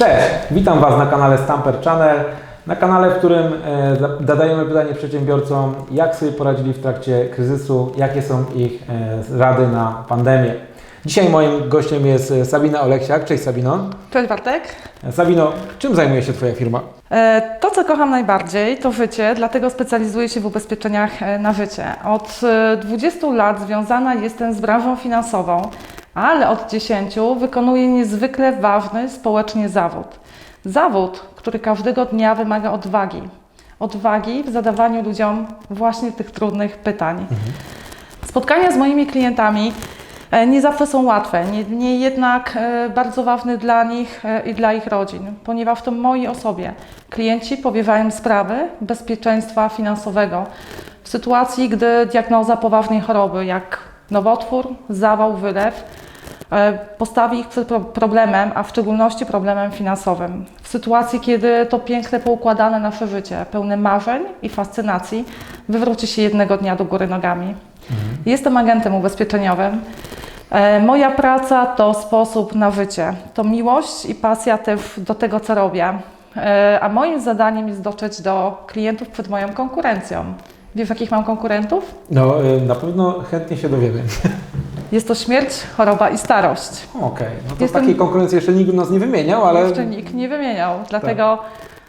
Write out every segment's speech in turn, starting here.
Cześć, witam Was na kanale Stamper Channel, na kanale, w którym e, za- zadajemy pytanie przedsiębiorcom, jak sobie poradzili w trakcie kryzysu, jakie są ich e, rady na pandemię. Dzisiaj moim gościem jest e, Sabina Oleksiak. Cześć Sabino. Cześć Bartek. Sabino, czym zajmuje się Twoja firma? To, co kocham najbardziej, to życie, dlatego specjalizuję się w ubezpieczeniach na życie. Od e, 20 lat związana jestem z branżą finansową, ale od 10 wykonuję niezwykle ważny społecznie zawód. Zawód, który każdego dnia wymaga odwagi. Odwagi w zadawaniu ludziom właśnie tych trudnych pytań. Spotkania z moimi klientami e, nie zawsze są łatwe, niemniej jednak e, bardzo ważne dla nich e, i dla ich rodzin, ponieważ to mojej osobie klienci powierzają sprawy bezpieczeństwa finansowego w sytuacji, gdy diagnoza poważnej choroby, jak nowotwór, zawał, wylew, e, postawi ich przed pro- problemem, a w szczególności problemem finansowym. W sytuacji, kiedy to piękne, poukładane nasze życie, pełne marzeń i fascynacji, wywróci się jednego dnia do góry nogami. Jestem agentem ubezpieczeniowym. E, Moja praca to sposób na życie, to miłość i pasja też do tego, co robię. E, A moim zadaniem jest dotrzeć do klientów przed moją konkurencją. Wiesz, jakich mam konkurentów? No, e, na pewno chętnie się dowiemy. Jest to śmierć, choroba i starość. Okej, no to Jestem- takiej konkurencji jeszcze nikt nas nie wymieniał, ale Jeszcze nikt nie wymieniał, dlatego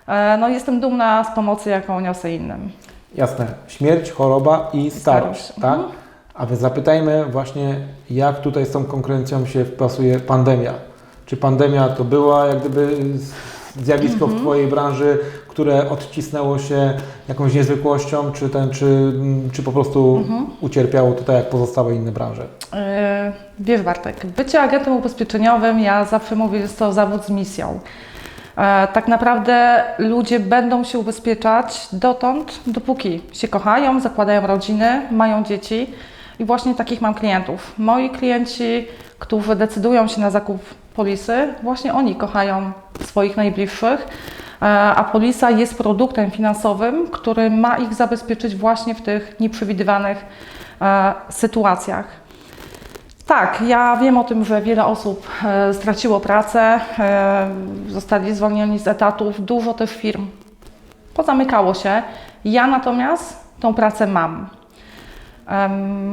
e, no, jestem dumna z pomocy, jaką niosę innym. jasne, śmierć, choroba i starość, starość. tak? Mhm. A więc zapytajmy właśnie, jak tutaj z tą konkurencją się wpasuje pandemia. Czy pandemia to była jak gdyby zjawisko Mhm. w Twojej branży, które odcisnęło się jakąś niezwykłością, czy, ten, czy, mm, czy po prostu Mhm. ucierpiało tutaj jak pozostałe inne branże? E, Wiesz Bartek, bycie agentem ubezpieczeniowym, ja zawsze mówię, jest to zawód z misją. E, Tak naprawdę ludzie będą się ubezpieczać dotąd, dopóki się kochają, zakładają rodziny, mają dzieci i właśnie takich mam klientów. Moi klienci, którzy decydują się na zakup polisy, właśnie oni kochają swoich najbliższych, a polisa jest produktem finansowym, który ma ich zabezpieczyć właśnie w tych nieprzewidywanych e, sytuacjach. Tak, ja wiem o tym, że wiele osób e, straciło pracę, e, zostali zwolnieni z etatów, dużo też firm pozamykało się. Ja natomiast tą pracę mam.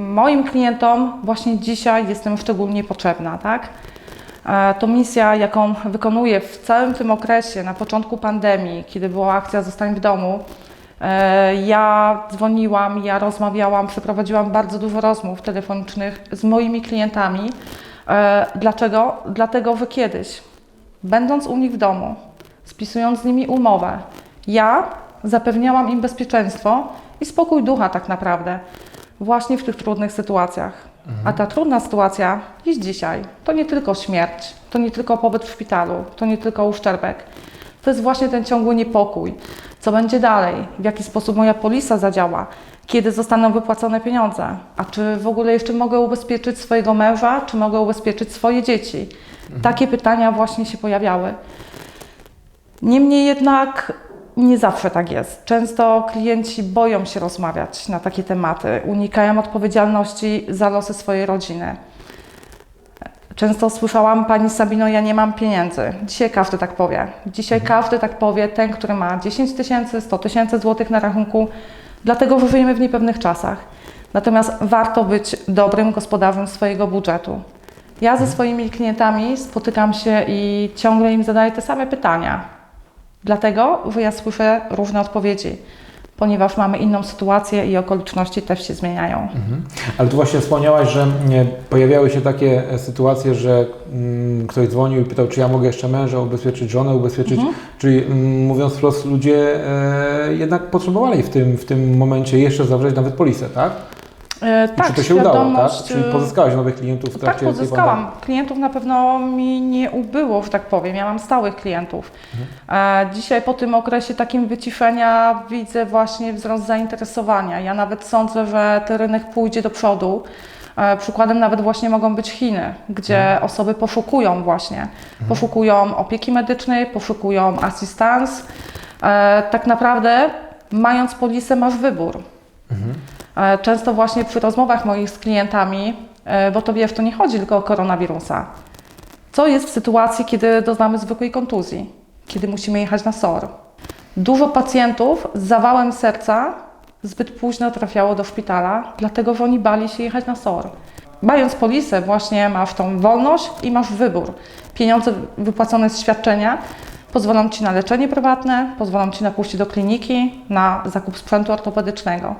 Moim klientom właśnie dzisiaj jestem szczególnie potrzebna, tak? E, To misja, jaką wykonuję w całym tym okresie, na początku pandemii, kiedy była akcja Zostań w domu, e, ja dzwoniłam, ja rozmawiałam, przeprowadziłam bardzo dużo rozmów telefonicznych z moimi klientami. E, Dlaczego? Dlatego, że kiedyś, będąc u nich w domu, spisując z nimi umowę, ja zapewniałam im bezpieczeństwo i spokój ducha tak naprawdę, właśnie w tych trudnych sytuacjach. A ta trudna sytuacja jest dzisiaj. To nie tylko śmierć, to nie tylko pobyt w szpitalu, to nie tylko uszczerbek. To jest właśnie ten ciągły niepokój. Co będzie dalej? W jaki sposób moja polisa zadziała? Kiedy zostaną wypłacone pieniądze? A czy w ogóle jeszcze mogę ubezpieczyć swojego męża? Czy mogę ubezpieczyć swoje dzieci? Takie pytania właśnie się pojawiały. Niemniej jednak nie zawsze tak jest. Często klienci boją się rozmawiać na takie tematy, unikają odpowiedzialności za losy swojej rodziny. Często słyszałam, Pani Sabino, ja nie mam pieniędzy. Dzisiaj każdy tak powie. Dzisiaj każdy tak powie, ten, który ma 10 tysięcy, 100 tysięcy złotych na rachunku, dlatego że żyjemy w niepewnych czasach. Natomiast warto być dobrym gospodarzem swojego budżetu. Ja ze swoimi klientami spotykam się i ciągle im zadaję te same pytania. Dlatego, ja słyszę różne odpowiedzi, ponieważ mamy inną sytuację i okoliczności też się zmieniają. Mhm. Ale tu właśnie wspomniałaś, że pojawiały się takie e, sytuacje, że mm, ktoś dzwonił i pytał, czy ja mogę jeszcze męża ubezpieczyć, żonę ubezpieczyć. Mhm. Czyli mm, mówiąc wprost, ludzie e, jednak potrzebowali w tym, w tym momencie jeszcze zawrzeć nawet polisę, tak? E, tak, czy to się udało, tak? Czyli e, pozyskałaś nowych klientów w Tak, trakcie tej pozyskałam. Klientów na pewno mi nie ubyło, że tak powiem. Ja mam stałych klientów. E, Dzisiaj po tym okresie takim wyciszenia widzę właśnie wzrost zainteresowania. Ja nawet sądzę, że ten rynek pójdzie do przodu. E, Przykładem nawet właśnie mogą być Chiny, gdzie osoby poszukują właśnie, poszukują opieki medycznej, poszukują asystans. E, Tak naprawdę mając polisę masz wybór. E, Często właśnie przy rozmowach moich z klientami, e, bo to wiesz, to nie chodzi tylko o koronawirusa. Co jest w sytuacji, kiedy doznamy zwykłej kontuzji, kiedy musimy jechać na SOR? Dużo pacjentów z zawałem serca zbyt późno trafiało do szpitala, dlatego że oni bali się jechać na SOR. Mając polisę, właśnie masz tą wolność i masz wybór. Pieniądze wypłacone z świadczenia pozwolą Ci na leczenie prywatne, pozwolą Ci na pójście do kliniki, na zakup sprzętu ortopedycznego.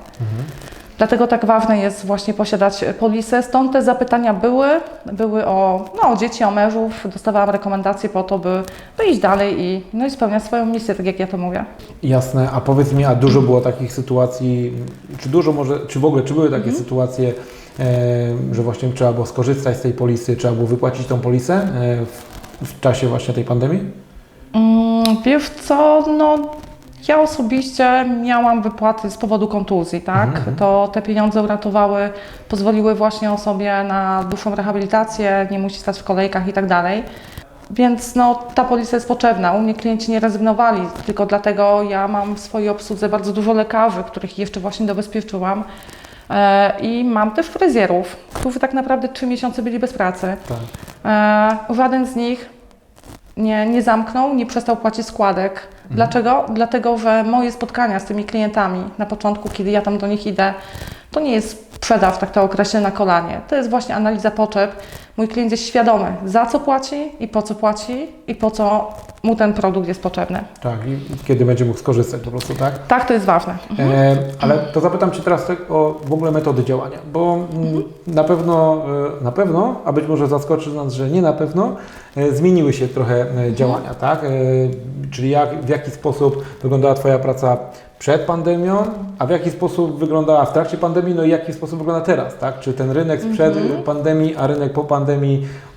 Dlatego tak ważne jest właśnie posiadać polisę. Stąd te zapytania były, były o, no, o dzieci, o mężów. Dostawałam rekomendacje po to, by, by iść dalej i, no, i spełniać swoją misję, tak jak ja to mówię. Jasne, a powiedz mi, a dużo było takich sytuacji, czy dużo może, czy w ogóle, czy były takie Mhm. sytuacje, e, że właśnie trzeba było skorzystać z tej polisy, trzeba było wypłacić tą polisę e, w, w czasie właśnie tej pandemii? Mm, wiesz co, no ja osobiście miałam wypłaty z powodu kontuzji, tak? Mhm. To te pieniądze uratowały, pozwoliły właśnie osobie na dłuższą rehabilitację, nie musi stać w kolejkach i tak dalej. Więc no, ta polisa jest potrzebna. U mnie klienci nie rezygnowali, tylko dlatego ja mam w swojej obsłudze bardzo dużo lekarzy, których jeszcze właśnie dobezpieczyłam. E, I mam też fryzjerów, którzy tak naprawdę trzy miesiące byli bez pracy. Tak. E, żaden z nich nie, nie zamknął, nie przestał płacić składek. Dlaczego? Dlatego, że moje spotkania z tymi klientami na początku, kiedy ja tam do nich idę, to nie jest sprzedaż, tak to określę na kolanie. To jest właśnie analiza potrzeb. Mój klient jest świadomy, za co płaci i po co płaci i po co mu ten produkt jest potrzebny. Tak, i kiedy będzie mógł skorzystać po prostu, tak? Tak, to jest ważne. E, ale to zapytam Cię teraz tak o w ogóle metody działania, bo mm, na pewno, e, na pewno, a być może zaskoczy nas, że nie na pewno, e, zmieniły się trochę e, działania, tak? E, czyli jak, w jaki sposób wyglądała Twoja praca przed pandemią, a w jaki sposób wyglądała w trakcie pandemii, no i w jaki sposób wygląda teraz, tak? Czy ten rynek sprzed pandemii, a rynek po pandemii,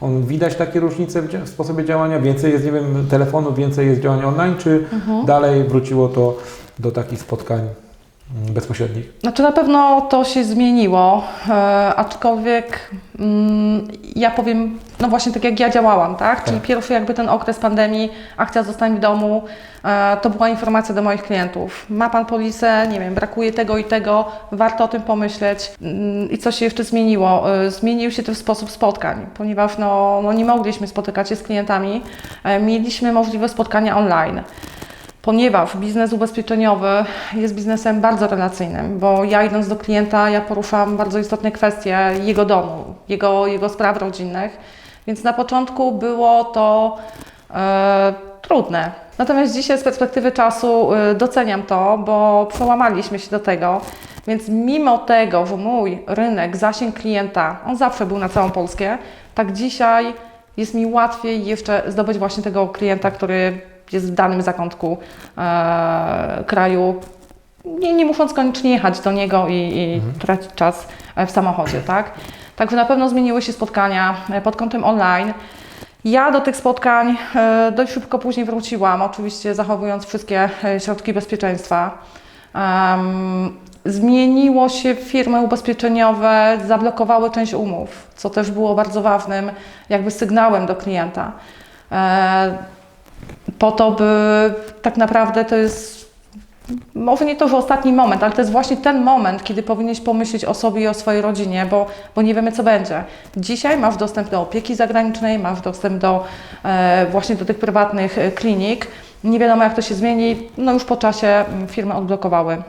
on widać takie różnice w, w sposobie działania? Więcej jest, nie wiem, telefonów, więcej jest działań online, czy dalej wróciło to do takich spotkań mm, bezpośrednich? Znaczy na pewno to się zmieniło, e, aczkolwiek ja powiem, no właśnie tak jak ja działałam, tak? Czyli Tak. pierwszy jakby ten okres pandemii, akcja zostań w domu, e, to była informacja do moich klientów. Ma Pan polisę, nie wiem, brakuje tego i tego, warto o tym pomyśleć. Mm, I co się jeszcze zmieniło? E, Zmienił się też sposób spotkań, ponieważ no, no nie mogliśmy spotykać się z klientami, e, mieliśmy możliwe spotkania online ponieważ biznes ubezpieczeniowy jest biznesem bardzo relacyjnym, bo ja idąc do klienta, ja poruszam bardzo istotne kwestie jego domu, jego, jego spraw rodzinnych, więc na początku było to e, trudne. Natomiast dzisiaj z perspektywy czasu e, doceniam to, bo przełamaliśmy się do tego, więc mimo tego, że mój rynek, zasięg klienta, on zawsze był na całą Polskę, tak dzisiaj jest mi łatwiej jeszcze zdobyć właśnie tego klienta, który jest w danym zakątku e, kraju, nie, nie musząc koniecznie jechać do niego i, i tracić czas e, w samochodzie, tak? Także na pewno zmieniły się spotkania e, pod kątem online. Ja do tych spotkań e, dość szybko później wróciłam, oczywiście zachowując wszystkie środki bezpieczeństwa. Zmieniło się, firmy ubezpieczeniowe zablokowały część umów, co też było bardzo ważnym jakby sygnałem do klienta. E, po to, by tak naprawdę to jest może nie to, że ostatni moment, ale to jest właśnie ten moment, kiedy powinieneś pomyśleć o sobie i o swojej rodzinie, bo, bo nie wiemy, co będzie. Dzisiaj masz dostęp do opieki zagranicznej, masz dostęp do e, właśnie do tych prywatnych e, klinik. Nie wiadomo, jak to się zmieni. No już po czasie mm, firmy odblokowały.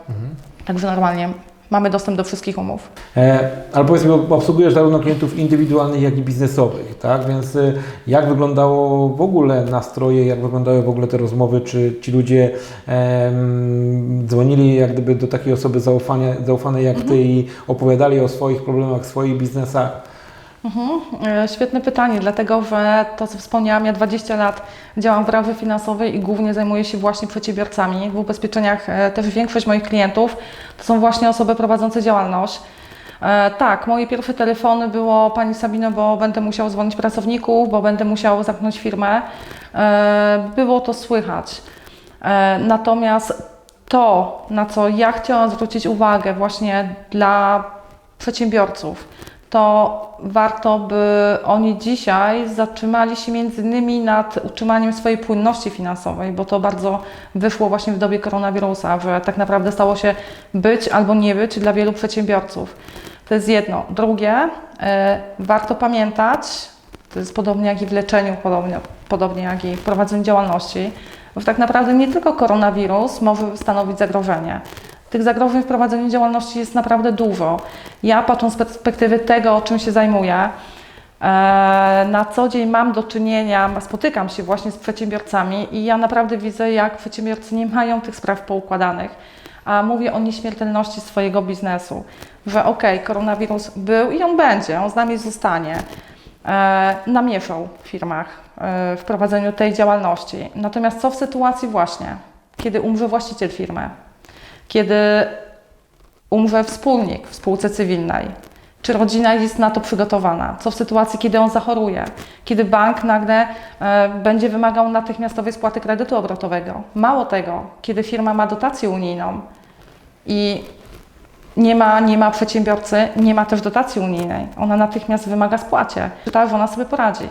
Także normalnie mamy dostęp do wszystkich umów. E, ale powiedz mi, bo obsługujesz zarówno klientów indywidualnych, jak i biznesowych, tak? Więc e, jak wyglądało w ogóle nastroje, jak wyglądały w ogóle te rozmowy, czy ci ludzie em, dzwonili jak gdyby do takiej osoby zaufania, zaufanej jak Ty i opowiadali o swoich problemach, swoich biznesach? E, Świetne pytanie, dlatego że to, co wspomniałam, ja 20 lat działam w branży finansowej i głównie zajmuję się właśnie przedsiębiorcami. W ubezpieczeniach e, też większość moich klientów to są właśnie osoby prowadzące działalność. E, Tak, moje pierwsze telefony było Pani Sabino, bo będę musiał dzwonić pracowników, bo będę musiał zamknąć firmę. Było to słychać. Natomiast to, na co ja chciałam zwrócić uwagę właśnie dla przedsiębiorców, to warto, by oni dzisiaj zatrzymali się między innymi nad utrzymaniem swojej płynności finansowej, bo to bardzo wyszło właśnie w dobie koronawirusa, że tak naprawdę stało się być albo nie być dla wielu przedsiębiorców. To jest jedno. Drugie, e, warto pamiętać, To jest podobnie jak i w leczeniu, podobnie, podobnie jak i w prowadzeniu działalności. Bo tak naprawdę nie tylko koronawirus może stanowić zagrożenie. Tych zagrożeń w prowadzeniu działalności jest naprawdę dużo. Ja patrząc z perspektywy tego, czym się zajmuję, e, na co dzień mam do czynienia, spotykam się właśnie z przedsiębiorcami i ja naprawdę widzę, jak przedsiębiorcy nie mają tych spraw poukładanych. A mówię o nieśmiertelności swojego biznesu, że okej, koronawirus był i on będzie, on z nami zostanie. E, namieszał w firmach e, w prowadzeniu tej działalności. Natomiast co w sytuacji właśnie, kiedy umrze właściciel firmy, kiedy umrze wspólnik w spółce cywilnej? Czy rodzina jest na to przygotowana? Co w sytuacji, kiedy on zachoruje? Kiedy bank nagle e, będzie wymagał natychmiastowej spłaty kredytu obrotowego? Mało tego, kiedy firma ma dotację unijną i nie ma, nie ma przedsiębiorcy, nie ma też dotacji unijnej. Ona natychmiast wymaga spłacie. Czy ta żona sobie poradzi?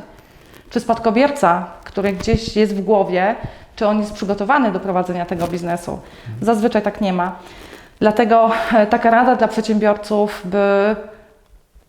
Czy spadkobierca, który gdzieś jest w głowie, czy on jest przygotowany do prowadzenia tego biznesu? Zazwyczaj tak nie ma. Dlatego e, taka rada dla przedsiębiorców, by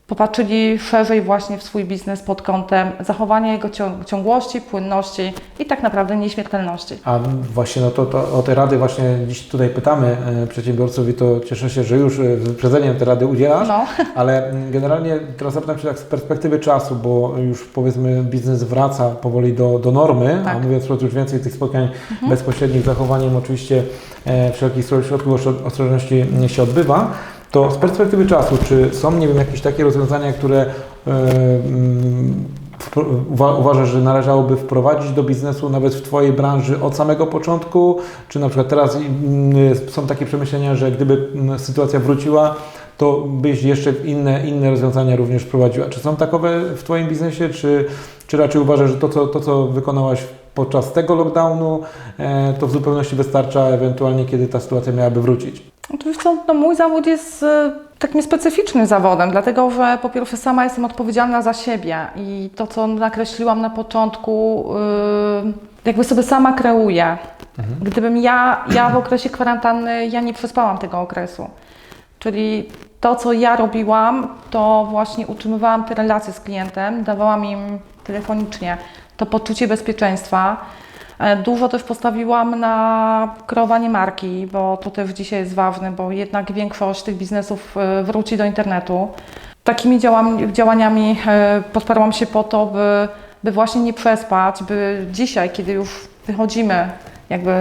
popatrzyli szerzej właśnie w swój biznes pod kątem zachowania jego ciąg- ciągłości, płynności i tak naprawdę nieśmiertelności. A właśnie no to, to o te rady właśnie dziś tutaj pytamy e, przedsiębiorców i to cieszę się, że już e, z wyprzedzeniem te rady udzielasz, No. ale mm, generalnie teraz zapytam się tak z perspektywy czasu, bo już powiedzmy biznes wraca powoli do, do normy, a Tak. mówiąc wprost już więcej tych spotkań bezpośrednich z zachowaniem oczywiście e, wszelkich środków ostrożności się odbywa, to z perspektywy czasu, czy są, nie wiem, jakieś takie rozwiązania, które e, uważasz, że należałoby wprowadzić do biznesu nawet w Twojej branży od samego początku? Czy na przykład teraz mm, są takie przemyślenia, że gdyby mm, sytuacja wróciła, to byś jeszcze inne, inne rozwiązania również wprowadziła? Czy są takowe w Twoim biznesie, czy, czy raczej uważasz, że to co, to, co wykonałaś podczas tego lockdownu, e, to w zupełności wystarcza, ewentualnie kiedy ta sytuacja miałaby wrócić? Oczywiście no, mój zawód jest e, takim specyficznym zawodem, dlatego że po pierwsze sama jestem odpowiedzialna za siebie i to, co nakreśliłam na początku, yy, jakby sobie sama kreuję. Gdybym ja, ja w okresie kwarantanny, ja nie przespałam tego okresu. Czyli to, co ja robiłam, to właśnie utrzymywałam te relacje z klientem, dawałam im telefonicznie to poczucie bezpieczeństwa. E, Dużo też postawiłam na kreowanie marki, bo to też dzisiaj jest ważne, bo jednak większość tych biznesów e, wróci do internetu. Takimi działaniami e, podparłam się po to, by, by właśnie nie przespać, by dzisiaj, kiedy już wychodzimy jakby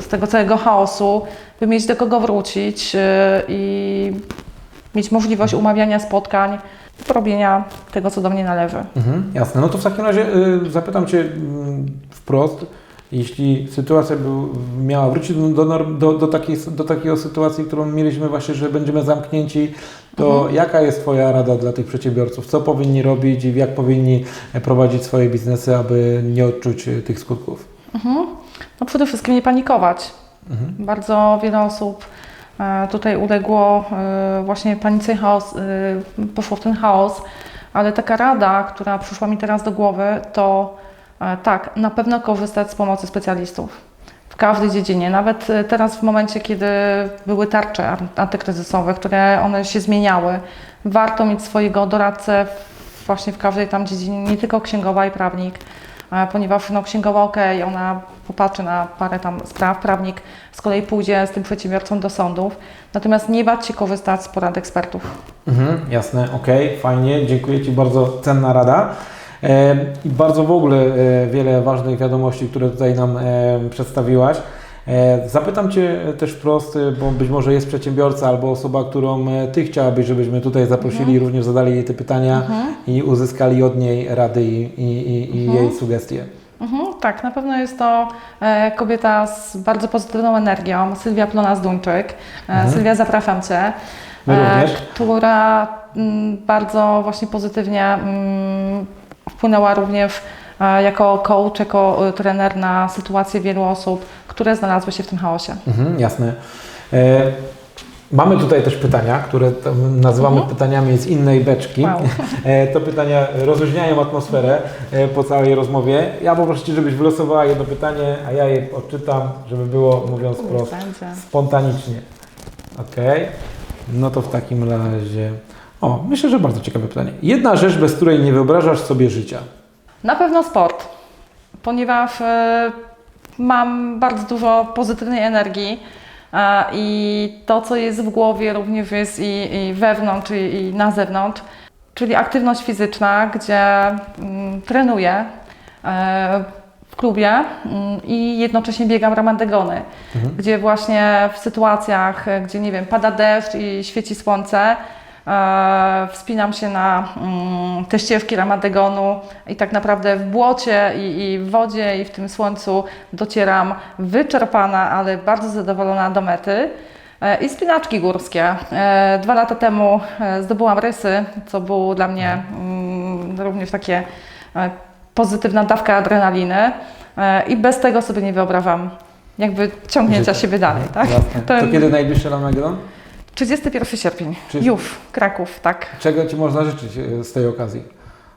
z tego całego chaosu, by mieć do kogo wrócić i mieć możliwość umawiania spotkań, robienia tego, co do mnie należy. Mhm, jasne. No to w takim razie y, zapytam Cię mm, wprost, jeśli sytuacja był, miała wrócić do, do, do, takiej, do takiej sytuacji, którą mieliśmy właśnie, że będziemy zamknięci, to jaka jest Twoja rada dla tych przedsiębiorców? Co powinni robić i jak powinni prowadzić swoje biznesy, aby nie odczuć e, tych skutków? No przede wszystkim nie panikować. Bardzo wiele osób e, tutaj uległo e, właśnie panice i chaos, poszło w ten chaos, ale taka rada, która przyszła mi teraz do głowy, to tak, na pewno korzystać z pomocy specjalistów w każdej dziedzinie. Nawet e, teraz w momencie, kiedy były tarcze an- antykryzysowe, które one się zmieniały, warto mieć swojego doradcę właśnie w każdej tam dziedzinie, nie tylko księgowa i prawnik, e, ponieważ no, księgowa ok, ona popatrzy na parę tam spraw, prawnik z kolei pójdzie z tym przedsiębiorcą do sądów, natomiast nie bać się korzystać z porad ekspertów. Mhm, jasne, okej, fajnie, dziękuję Ci bardzo, cenna rada. E, I bardzo w ogóle e, wiele ważnych wiadomości, które tutaj nam e, przedstawiłaś. Zapytam Cię też wprost, bo być może jest przedsiębiorca albo osoba, którą Ty chciałabyś, żebyśmy tutaj zaprosili i również zadali jej te pytania i uzyskali od niej rady i, i, i, i jej sugestie. Mhm, tak, na pewno jest to e, kobieta z bardzo pozytywną energią, Sylwia Plona-Zduńczyk. E, Sylwia, zapraszam Cię. My również. która mm, bardzo właśnie pozytywnie mm, wpłynęła również e, jako coach, jako e, trener na sytuację wielu osób, które znalazły się w tym chaosie. Mhm, jasne. E, Mamy tutaj też pytania, które nazywamy pytaniami z innej beczki. Wow. To pytania rozluźniają atmosferę po całej rozmowie. Ja poproszę Cię, żebyś wylosowała jedno pytanie, a ja je odczytam, żeby było, mówiąc Będzie. spontanicznie. Ok. No to w takim razie... O, myślę, że bardzo ciekawe pytanie. Jedna rzecz, bez której nie wyobrażasz sobie życia. Na pewno sport, ponieważ e, mam bardzo dużo pozytywnej energii e, i to, co jest w głowie, również jest i, i wewnątrz, i, i na zewnątrz, czyli aktywność fizyczna, gdzie mm, trenuję e, w klubie mm, i jednocześnie biegam ramandegony, gdzie właśnie w sytuacjach, gdzie nie wiem, pada deszcz i świeci słońce, wspinam się na mm, te ścieżki ramadegonu i tak naprawdę w błocie i, i w wodzie i w tym słońcu docieram wyczerpana, ale bardzo zadowolona do mety. E, I spinaczki górskie. E, Dwa lata temu e, zdobyłam rysy, co było dla mnie mm, również takie e, pozytywna dawka adrenaliny e, i bez tego sobie nie wyobrażam jakby ciągnięcia siebie dalej, tak? Jasne. To- To kiedy najbliższy Armagedon? 31 sierpień. Czy- Już, Kraków, tak. Czego Ci można życzyć e, z tej okazji,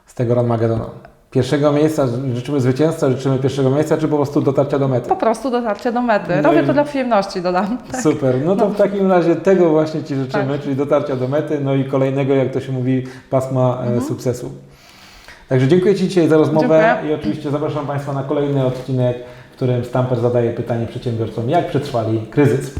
z tego Armagedonu? Pierwszego miejsca, życzymy zwycięstwa, życzymy pierwszego miejsca, czy po prostu dotarcia do mety? Po prostu dotarcie do mety. No Robię to dla przyjemności, dodam. Tak. Super, no to w takim razie tego właśnie Ci życzymy, Tak. czyli dotarcia do mety, no i kolejnego, jak to się mówi, pasma e, Mhm. sukcesu. Także dziękuję Ci dzisiaj za rozmowę Dziękuję. i oczywiście zapraszam Państwa na kolejny odcinek, w którym Stamper zadaje pytanie przedsiębiorcom, jak przetrwali kryzys.